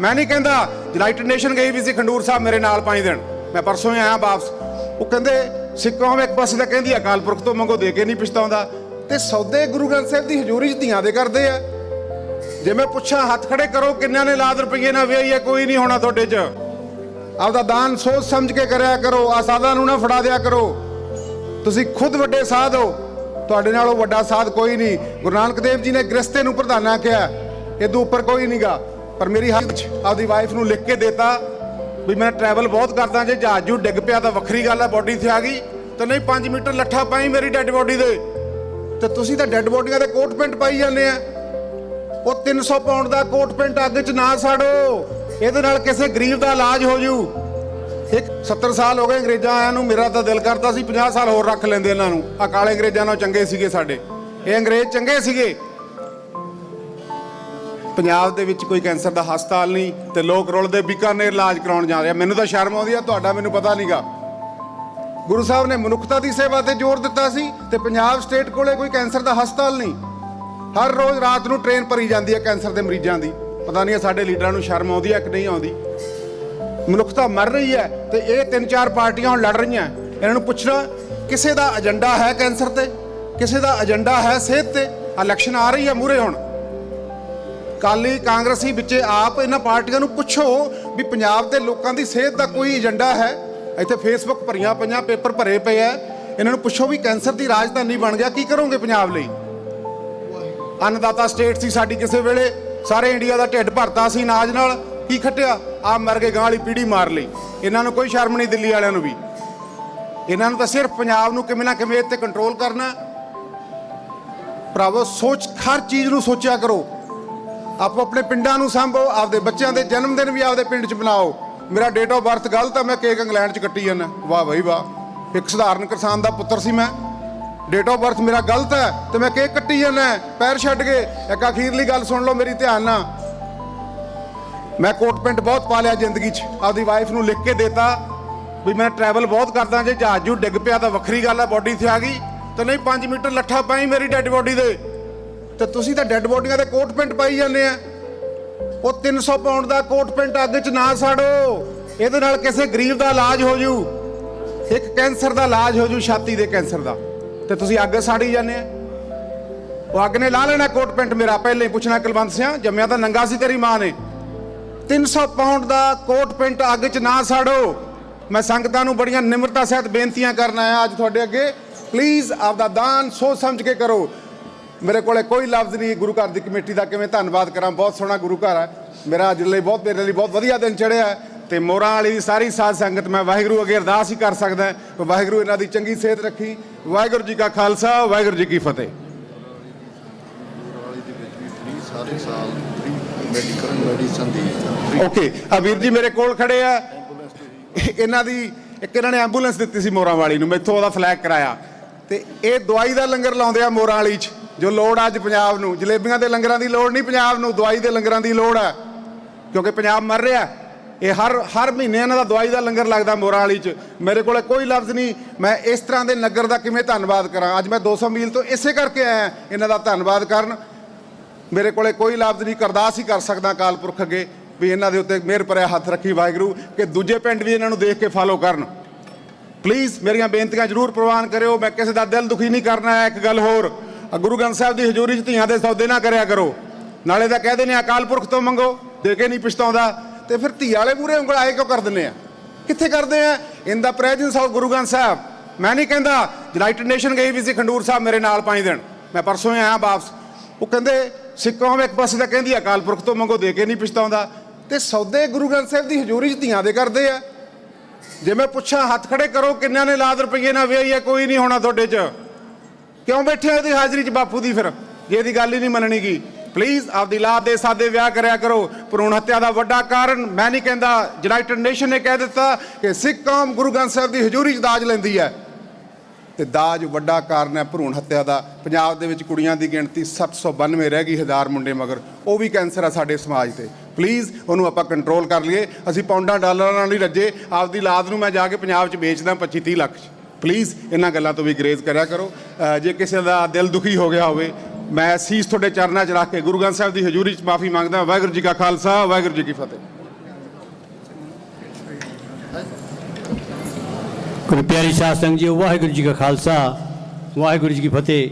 ਮੈਂ ਨਹੀਂ ਕਹਿੰਦਾ ਯੂਨਾਈਟਿਡ ਨੇਸ਼ਨ ਗਈ ਵੀ ਸੀ ਖੰਡੂਰ ਸਾਹਿਬ ਮੇਰੇ ਨਾਲ ਪੰਜ ਦਿਨ। ਮੈਂ ਪਰਸੋਂ ਹੀ ਆਇਆ ਵਾਪਸ। ਉਹ ਕਹਿੰਦੇ, ਸਿੱਖਾਂ ਵਿੱਚ ਇੱਕ ਪਾਸੇ ਤਾਂ ਕਹਿੰਦੀ ਅਕਾਲ ਪੁਰਖ ਤੋਂ ਮੰਗੋ ਦੇ ਕੇ ਨਹੀਂ ਪਛਤਾਉਂਦਾ। ਤੇ ਸੌਦੇ ਗੁਰੂ ਗ੍ਰੰਥ ਸਾਹਿਬ ਦੀ ਹਜ਼ੂਰੀ 'ਚ ਧੀਆਂ ਦੇ ਕਰਦੇ ਆ। ਜੇ ਮੈਂ ਪੁੱਛਾਂ, ਹੱਥ ਖੜੇ ਕਰੋ, ਕਿੰਨਿਆਂ ਨੇ ਲਾਦ ਰੁਪਈਏ ਨਾਲ ਵਿਆਹੀ ਹੈ ਕੋਈ ਨਹੀਂ ਹੋਣਾ ਤੁਹਾਡੇ 'ਚ। ਆਪਦਾ ਦਾਨ ਸੋਚ ਸਮਝ ਕੇ ਕਰਿਆ ਕਰੋ, ਆਸਾਦਾਂ ਨੂੰ ਨਾ ਫੜਾ ਦਿਆ ਕਰੋ। ਤੁਸੀਂ ਖੁਦ ਵੱਡੇ ਸਾਧ ਹੋ। ਤੁਹਾਡੇ ਨਾਲੋਂ ਵੱਡਾ ਸਾਧ ਕੋਈ ਨਹੀਂ। ਗੁਰੂ ਨਾਨਕ ਦੇਵ ਜੀ ਨੇ ਗ੍ਰਸਤੇ ਨੂੰ ਪ੍ਰਧਾਨਾ ਕਿਹਾ। ਇਹਦੋਂ ਉੱਪਰ ਕੋਈ ਨਹੀਂਗਾ ਪਰ ਮੇਰੀ ਹੱਥ 'ਚ ਆਪਦੀ ਵਾਈਫ ਨੂੰ ਲਿਖ ਕੇ ਦੇਤਾ ਵੀ ਮੈਂ ਟਰੈਵਲ ਬਹੁਤ ਕਰਦਾ, ਜੇ ਜਹਾਜ਼ ਜੂ ਡਿੱਗ ਪਿਆ ਤਾਂ ਵੱਖਰੀ ਗੱਲ ਹੈ ਬੋਡੀ ਤੇ ਆ ਗਈ। ਤੇ ਨਹੀਂ 5 ਮੀਟਰ ਲੱਠਾ ਪਾਈ ਮੇਰੀ ਡੈੱਡ ਬੋਡੀ ਦੇ। ਤੇ ਤੁਸੀਂ ਤਾਂ ਡੈੱਡ ਬੋਡੀਆਂ ਦੇ ਕੋਟ ਪੈਂਟ ਪਾਈ ਜਾਂਦੇ ਆ। ਉਹ 300 ਪਾਉਂਡ ਦਾ ਕੋਟ ਪੈਂਟ ਅੱਗ 'ਚ ਨਾ ਸਾੜੋ। ਇਹਦੇ ਨਾਲ ਕਿਸੇ ਗਰੀਬ ਦਾ ਇਲਾਜ ਹੋ ਜੂ। ਇੱਕ 70 ਸਾਲ ਹੋ ਗਏ ਅੰਗਰੇਜ਼ਾਂ ਆਇਆਂ ਨੂੰ, ਮੇਰਾ ਤਾਂ ਦਿਲ ਕਰਦਾ ਸੀ 50 ਸਾਲ ਹੋਰ ਰੱਖ ਲੈਂਦੇ ਇਹਨਾਂ ਨੂੰ। ਆ ਕਾਲੇ ਅੰਗਰੇਜ਼ਾਂ ਨਾਲੋਂ ਚੰਗੇ ਸੀਗੇ ਸਾਡੇ। ਇਹ ਅੰਗਰੇਜ਼ ਚੰਗੇ ਸੀਗੇ। ਪੰਜਾਬ ਦੇ ਵਿੱਚ ਕੋਈ ਕੈਂਸਰ ਦਾ ਹਸਪਤਾਲ ਨਹੀਂ ਤੇ ਲੋਕ ਰੁਲਦੇ ਬੀਕਾਨੇਰ ਇਲਾਜ ਕਰਾਉਣ ਜਾ ਰਹੇ ਆ। ਮੈਨੂੰ ਤਾਂ ਸ਼ਰਮ ਆਉਂਦੀ ਆ, ਤੁਹਾਡਾ ਮੈਨੂੰ ਪਤਾ ਨਹੀਂਗਾ ਗੁਰੂ ਸਾਹਿਬ ਨੇ ਮਨੁੱਖਤਾ ਦੀ ਸੇਵਾ ਤੇ ਜ਼ੋਰ ਦਿੱਤਾ ਸੀ ਤੇ ਪੰਜਾਬ ਸਟੇਟ ਕੋਲੇ ਕੋਈ ਕੈਂਸਰ ਦਾ ਹਸਪਤਾਲ ਨਹੀਂ। ਹਰ ਰੋਜ਼ ਰਾਤ ਨੂੰ ਟ੍ਰੇਨ ਭਰੀ ਜਾਂਦੀ ਹੈ ਕੈਂਸਰ ਦੇ ਮਰੀਜ਼ਾਂ ਦੀ। ਪਤਾ ਨਹੀਂ ਇਹ ਸਾਡੇ ਲੀਡਰਾਂ ਨੂੰ ਸ਼ਰਮ ਆਉਂਦੀ ਹੈ ਕਿ ਨਹੀਂ ਆਉਂਦੀ। ਮਨੁੱਖਤਾ ਮਰ ਰਹੀ ਹੈ ਤੇ ਇਹ ਤਿੰਨ ਚਾਰ ਪਾਰਟੀਆਂ ਹੁਣ ਲੜ ਰਹੀਆਂ। ਇਹਨਾਂ ਨੂੰ ਪੁੱਛਣਾ, ਕਿਸੇ ਦਾ ਏਜੰਡਾ ਹੈ ਕੈਂਸਰ ਤੇ? ਕਿਸੇ ਦਾ ਏਜੰਡਾ ਹੈ ਸਿਹਤ ਤੇ? ਇਲੈਕਸ਼ਨ ਆ ਰਹੀ ਹੈ ਮੂਰੇ ਹੁਣ। ਕਾਲੀ ਕਾਂਗਰਸੀ ਵਿੱਚੇ ਆਪ ਇਹਨਾਂ ਪਾਰਟੀਆਂ ਨੂੰ ਪੁੱਛੋ ਵੀ ਪੰਜਾਬ ਦੇ ਲੋਕਾਂ ਦੀ ਸਿਹਤ ਦਾ ਕੋਈ ਏਜੰਡਾ ਹੈ? ਇੱਥੇ ਫੇਸਬੁੱਕ ਭਰੀਆਂ ਪਈਆਂ, ਪੇਪਰ ਭਰੇ ਪਏ ਆ ਇਹਨਾਂ ਨੂੰ ਪੁੱਛੋ ਵੀ ਕੈਂਸਰ ਦੀ ਰਾਜਧਾਨੀ ਬਣ ਗਿਆ, ਕੀ ਕਰੋਗੇ ਪੰਜਾਬ ਲਈ? ਅੰਨਦਾਤਾ ਸਟੇਟ ਸੀ ਸਾਡੀ ਕਿਸੇ ਵੇਲੇ। ਸਾਰੇ ਇੰਡੀਆ ਦਾ ਢਿੱਡ ਭਰਤਾ ਸੀ ਅਨਾਜ ਨਾਲ। ਕੀ ਖੱਟਿਆ? ਆ ਮਰ ਕੇ ਗਾਂ ਵਾਲੀ ਪੀੜੀ ਮਾਰ ਲਈ। ਇਹਨਾਂ ਨੂੰ ਕੋਈ ਸ਼ਰਮ ਨਹੀਂ ਦਿੱਲੀ ਵਾਲਿਆਂ ਨੂੰ ਵੀ। ਇਹਨਾਂ ਨੂੰ ਤਾਂ ਸਿਰਫ ਪੰਜਾਬ ਨੂੰ ਕਿਵੇਂ ਨਾ ਕਿਵੇਂ ਤੇ ਕੰਟਰੋਲ ਕਰਨਾ। ਭਰਾਵੋ, ਸੋਚ, ਹਰ ਚੀਜ਼ ਨੂੰ ਸੋਚਿਆ ਕਰੋ। ਆਪੋ ਆਪਣੇ ਪਿੰਡਾਂ ਨੂੰ ਸੰਭੋ, ਆਪਦੇ ਬੱਚਿਆਂ ਦੇ ਜਨਮ ਦਿਨ ਵੀ ਆਪਦੇ ਪਿੰਡ 'ਚ ਮਨਾਓ। ਮੇਰਾ ਡੇਟ ਆਫ ਬਰਥ ਗਲਤ ਆ, ਮੈਂ ਕੇਕ ਇੰਗਲੈਂਡ 'ਚ ਕੱਟੀ ਜਾਂਦਾ। ਵਾਹ ਬਈ ਵਾਹ। ਇੱਕ ਸਧਾਰਨ ਕਿਸਾਨ ਦਾ ਪੁੱਤਰ ਸੀ ਮੈਂ। ਡੇਟ ਆਫ ਬਰਥ ਮੇਰਾ ਗਲਤ ਹੈ ਤੇ ਮੈਂ ਕੇਕ ਕੱਟੀ ਜਾਂਦਾ, ਪੈਰ ਛੱਡ ਕੇ। ਇੱਕ ਅਖੀਰਲੀ ਗੱਲ ਸੁਣ ਲਓ ਮੇਰੀ, ਧਿਆਨ ਨਾਲ। ਮੈਂ ਕੋਟ ਪੈਂਟ ਬਹੁਤ ਪਾ ਲਿਆ ਜ਼ਿੰਦਗੀ 'ਚ। ਆਪਦੀ ਵਾਈਫ ਨੂੰ ਲਿਖ ਕੇ ਦੇਤਾ ਵੀ ਮੈਂ ਟਰੈਵਲ ਬਹੁਤ ਕਰਦਾ, ਜੇ ਜਹਾਜ਼ ਜੂ ਡਿੱਗ ਪਿਆ ਤਾਂ ਵੱਖਰੀ ਗੱਲ ਹੈ ਬੋਡੀ ਤੇ ਆ ਗਈ। ਤੇ ਨਹੀਂ 5 ਮੀਟਰ ਲੱਠਾ ਪਾਈ ਮੇਰੀ ਡੈੱਡ ਬੋਡੀ ਦੇ। ਤੇ ਤੁਸੀਂ ਤਾਂ ਡੈੱਡ ਬੋਡੀਆਂ ਦੇ ਕੋਟ ਪੈਂਟ ਪਾਈ ਜਾਂਦੇ ਆ। ਉਹ 300 ਪਾਉਂਡ ਦਾ ਕੋਟ ਪੈਂਟ ਅੱਗ 'ਚ ਨਾ ਸਾੜੋ। ਇਹਦੇ ਨਾਲ ਕਿਸੇ ਗਰੀਬ ਦਾ ਇਲਾਜ ਹੋ ਜੂ। ਇੱਕ ਕੈਂਸਰ ਦਾ ਇਲਾਜ ਹੋ ਜੂ, ਛਾਤੀ ਦੇ ਕੈਂਸਰ ਦਾ। ਤੇ ਤੁਸੀਂ ਅੱਗ ਸਾੜੀ ਜਾਂਦੇ ਆ। ਉਹ ਅੱਗ ਨੇ ਲਾ ਲੈਣਾ ਕੋਟ ਪੈਂਟ ਮੇਰਾ, ਪਹਿਲੇ ਹੀ ਪੁੱਛਣਾ ਕੁਲਵੰਤ ਸਿਆ, ਜੰਮਿਆ ਤਾਂ ਨੰਗਾ ਸੀ ਤੇਰੀ ਮਾਂ ਨੇ। 300 ਪਾਉਂਡ ਦਾ ਕੋਟ ਪੈਂਟ ਅੱਗ 'ਚ ਨਾ ਸਾੜੋ। ਮੈਂ ਸੰਗਤਾਂ ਨੂੰ ਬੜੀਆਂ ਨਿਮਰਤਾ ਸਹਿਤ ਬੇਨਤੀਆਂ ਕਰਨ ਆਇਆ ਅੱਜ ਤੁਹਾਡੇ ਅੱਗੇ। ਪਲੀਜ਼ ਆਪਦਾ ਦਾਨ ਸੋਚ ਸਮਝ ਕੇ ਕਰੋ। ਮੇਰੇ ਕੋਲੇ ਕੋਈ ਲਫ਼ਜ਼ ਨਹੀਂ ਗੁਰੂ ਘਰ ਦੀ ਕਮੇਟੀ ਦਾ ਕਿਵੇਂ ਧੰਨਵਾਦ ਕਰਾਂ? ਬਹੁਤ ਸੋਹਣਾ ਗੁਰੂ ਘਰ ਹੈ। ਮੇਰਾ ਅੱਜ ਲਈ ਬਹੁਤ ਮੇਰੇ ਲਈ ਬਹੁਤ ਵਧੀਆ ਦਿਨ ਚੜਿਆ ਤੇ ਮੋਰਾਂ ਵਾਲੀ ਦੀ ਸਾਰੀ ਸਾਧ ਸੰਗਤ ਮੈਂ ਵਾਹਿਗੁਰੂ ਅੱਗੇ ਅਰਦਾਸ ਹੀ ਕਰ ਸਕਦਾ ਵਾਹਿਗੁਰੂ ਇਹਨਾਂ ਦੀ ਚੰਗੀ ਸਿਹਤ ਰੱਖੀ। ਵਾਹਿਗੁਰੂ ਜੀ ਕਾ ਖਾਲਸਾ ਵਾਹਿਗੁਰੂ ਜੀ ਕੀ ਫਤਿਹ। ਸਾਰੇ ਸਾਲ ਮੈਡੀਕਲ ਮੈਡੀਸਨ ਦੀ ਓਕੇ ਆ ਵੀਰ ਜੀ ਮੇਰੇ ਕੋਲ ਖੜੇ ਆ। ਇਹਨਾਂ ਦੀ ਇੱਕ ਇਹਨਾਂ ਨੇ ਐਂਬੂਲੈਂਸ ਦਿੱਤੀ ਸੀ ਮੋਰਾਂ ਵਾਲੀ ਨੂੰ ਮੈਥੋਂ ਉਹਦਾ ਫਲੈਗ ਕਰਾਇਆ। ਤੇ ਇਹ ਦਵਾਈ ਦਾ ਲੰਗਰ ਲਾਉਂਦੇ ਆ ਮੋਰਾਂ ਵਾਲੀ 'ਚ। ਜੋ ਲੋੜ ਅੱਜ ਪੰਜਾਬ ਨੂੰ। ਜਲੇਬੀਆਂ ਦੇ ਲੰਗਰਾਂ ਦੀ ਲੋੜ ਨਹੀਂ ਪੰਜਾਬ ਨੂੰ, ਦਵਾਈ ਦੇ ਲੰਗਰਾਂ ਦੀ ਲੋੜ ਹੈ ਕਿਉਂਕਿ ਪੰਜਾਬ ਮਰ ਰਿਹਾ। ਇਹ ਹਰ ਹਰ ਮਹੀਨੇ ਇਹਨਾਂ ਦਾ ਦਵਾਈ ਦਾ ਲੰਗਰ ਲੱਗਦਾ ਮੋਰਾਂ ਵਾਲੀ 'ਚ। ਮੇਰੇ ਕੋਲੇ ਕੋਈ ਲਫ਼ਜ਼ ਨਹੀਂ। ਮੈਂ ਇਸ ਤਰ੍ਹਾਂ ਦੇ ਨਗਰ ਦਾ ਕਿਵੇਂ ਧੰਨਵਾਦ ਕਰਾਂ? ਅੱਜ ਮੈਂ 200 ਮੀਲ ਤੋਂ ਇਸੇ ਕਰਕੇ ਆਇਆ ਇਹਨਾਂ ਦਾ ਧੰਨਵਾਦ ਕਰਨ। ਮੇਰੇ ਕੋਲੇ ਕੋਈ ਲਫ਼ਜ਼ ਨਹੀਂ। ਕਰਦਾਸ ਹੀ ਕਰ ਸਕਦਾ ਅਕਾਲ ਪੁਰਖ ਅੱਗੇ ਵੀ ਇਹਨਾਂ ਦੇ ਉੱਤੇ ਮਿਹਰ ਭਰਿਆ ਹੱਥ ਰੱਖੀ ਵਾਹਿਗੁਰੂ, ਕਿ ਦੂਜੇ ਪਿੰਡ ਵੀ ਇਹਨਾਂ ਨੂੰ ਦੇਖ ਕੇ ਫਾਲੋ ਕਰਨ। ਪਲੀਜ਼ ਮੇਰੀਆਂ ਬੇਨਤੀਆਂ ਜ਼ਰੂਰ ਪ੍ਰਵਾਨ ਕਰਿਓ। ਮੈਂ ਕਿਸੇ ਦਾ ਦਿਲ ਦੁਖੀ ਨਹੀਂ ਕਰਨਾ ਹੈ। ਇੱਕ ਗੱਲ ਹੋਰ ਗੁਰੂ ਗ੍ਰੰਥ ਸਾਹਿਬ ਦੀ ਹਜ਼ੂਰੀ 'ਚ ਧੀਆਂ ਦੇ ਸੌਦੇ ਨਾ ਕਰਿਆ ਕਰੋ। ਨਾਲੇ ਤਾਂ ਕਹਦੇ ਨੇ ਅਕਾਲ ਪੁਰਖ ਤੋਂ ਮੰਗੋ, ਦੇ ਕੇ ਨਹੀਂ ਪਛਤਾਉਂਦਾ। ਤੇ ਫਿਰ ਧੀ ਵਾਲੇ ਮੂਰੇ ਉਂਗਲ ਆਏ ਕਿਉਂ ਕਰ ਦਿੰਦੇ ਆ? ਕਿੱਥੇ ਕਰਦੇ ਆ? In the presence of Guru Granth Sahib. ਮੈਂ ਨਹੀਂ ਕਹਿੰਦਾ ਯੂਨਾਈਟਿਡ ਨੇਸ਼ਨ ਗਈ ਵੀ ਸੀ ਖੰਡੂਰ ਸਾਹਿਬ ਮੇਰੇ ਨਾਲ ਪੰਜ ਦਿਨ। ਮੈਂ ਪਰਸੋਂ ਹੀ ਆਇਆ ਵਾਪਸ। ਉਹ ਕਹਿੰਦੇ, ਸਿੱਖਾਂ ਵਿੱਚ ਇੱਕ ਪਾਸੇ ਤਾਂ ਕਹਿੰਦੀ ਅਕਾਲ ਪੁਰਖ ਤੋਂ ਮੰਗੋ, ਦੇ ਕੇ ਨਹੀਂ ਪਛਤਾਉਂਦਾ। ਤੇ ਸੌਦੇ ਗੁਰੂ ਗ੍ਰੰਥ ਸਾਹਿਬ ਦੀ ਹਜ਼ੂਰੀ 'ਚ ਧੀਆਂ ਦੇ ਕਰਦੇ ਆ। ਜੇ ਮੈਂ ਪੁੱਛਾਂ, ਹੱਥ ਖੜੇ ਕਰੋ, ਕਿੰਨਿਆਂ ਨੇ ਲਾਦ ਰੁਪਈਏ ਨਾਲ ਵਿਆਹੀ ਹੈ ਕੋਈ ਨਹੀਂ ਹੋਣਾ ਤੁਹਾਡੇ 'ਚ। ਕਿਉਂ ਬੈਠੇ ਹੋ ਇਹਦੀ ਹਾਜ਼ਰੀ 'ਚ ਬਾਪੂ ਦੀ ਫਿਰ? ਜੇ ਇਹਦੀ ਗੱਲ ਹੀ ਨਹੀਂ ਮੰਨਣੀ ਗੀ ਪਲੀਜ਼ ਆਪਦੀ ਲਾਦ ਦੇ ਸਾਦੇ ਵਿਆਹ ਕਰਿਆ ਕਰੋ। ਭਰੂਣ ਹੱਤਿਆ ਦਾ ਵੱਡਾ ਕਾਰਨ, ਮੈਂ ਨਹੀਂ ਕਹਿੰਦਾ ਯੂਨਾਈਟਿਡ ਨੇਸ਼ਨ ਨੇ ਕਹਿ ਦਿੱਤਾ ਕਿ ਸਿੱਖ ਕੌਮ ਗੁਰੂ ਗ੍ਰੰਥ ਸਾਹਿਬ ਦੀ ਹਜ਼ੂਰੀ 'ਚ ਦਾਜ ਲੈਂਦੀ ਹੈ। ਤੇ ਦਾਜ ਵੱਡਾ ਕਾਰਨ ਹੈ ਭਰੂਣ ਹੱਤਿਆ ਦਾ। ਪੰਜਾਬ ਦੇ ਵਿੱਚ ਕੁੜੀਆਂ ਦੀ ਗਿਣਤੀ 792 ਰਹਿ ਗਈ ਹਜ਼ਾਰ ਮੁੰਡੇ ਮਗਰ। ਉਹ ਵੀ ਕੈਂਸਰ ਆ ਸਾਡੇ ਸਮਾਜ ਤੇ। ਪਲੀਜ਼ ਉਹਨੂੰ ਆਪਾਂ ਕੰਟਰੋਲ ਕਰ ਲਈਏ। ਅਸੀਂ ਪੌਂਡਾਂ ਡਾਲਰਾਂ ਨਾਲ ਨਹੀਂ ਰੱਜੇ। ਆਪਦੀ ਲਾਦ ਨੂੰ ਮੈਂ ਜਾ ਕੇ ਪੰਜਾਬ 'ਚ ਵੇਚਦਾ 25 30 ਲੱਖ 'ਚ। ਪਲੀਜ਼ ਇਹਨਾਂ ਗੱਲਾਂ ਤੋਂ ਵੀ ਗਰੇਜ਼ ਕਰਿਆ ਕਰੋ। ਜੇ ਕਿਸੇ ਦਾ ਦਿਲ ਦੁਖੀ ਹੋ ਗਿਆ ਹੋਵੇ, ਮੈਂ ਸੀਸ ਤੁਹਾਡੇ ਚਰਨਾਂ 'ਚ ਰੱਖ ਕੇ ਗੁਰੂ ਗ੍ਰੰਥ ਸਾਹਿਬ ਦੀ ਹਜ਼ੂਰੀ 'ਚ ਮਾਫੀ ਮੰਗਦਾ, ਵਾਹਿਗੁਰੂ ਜੀ ਕਾ ਖਾਲਸਾ, ਵਾਹਿਗੁਰੂ ਜੀ ਕੀ ਫਤਿਹ। ਗੁਰੂ ਪਿਆਰੀ ਸਾਧ ਸੰਗਤ ਜੀ, ਵਾਹਿਗੁਰੂ ਜੀ ਕਾ ਖਾਲਸਾ, ਵਾਹਿਗੁਰੂ ਜੀ ਕੀ ਫਤਿਹ।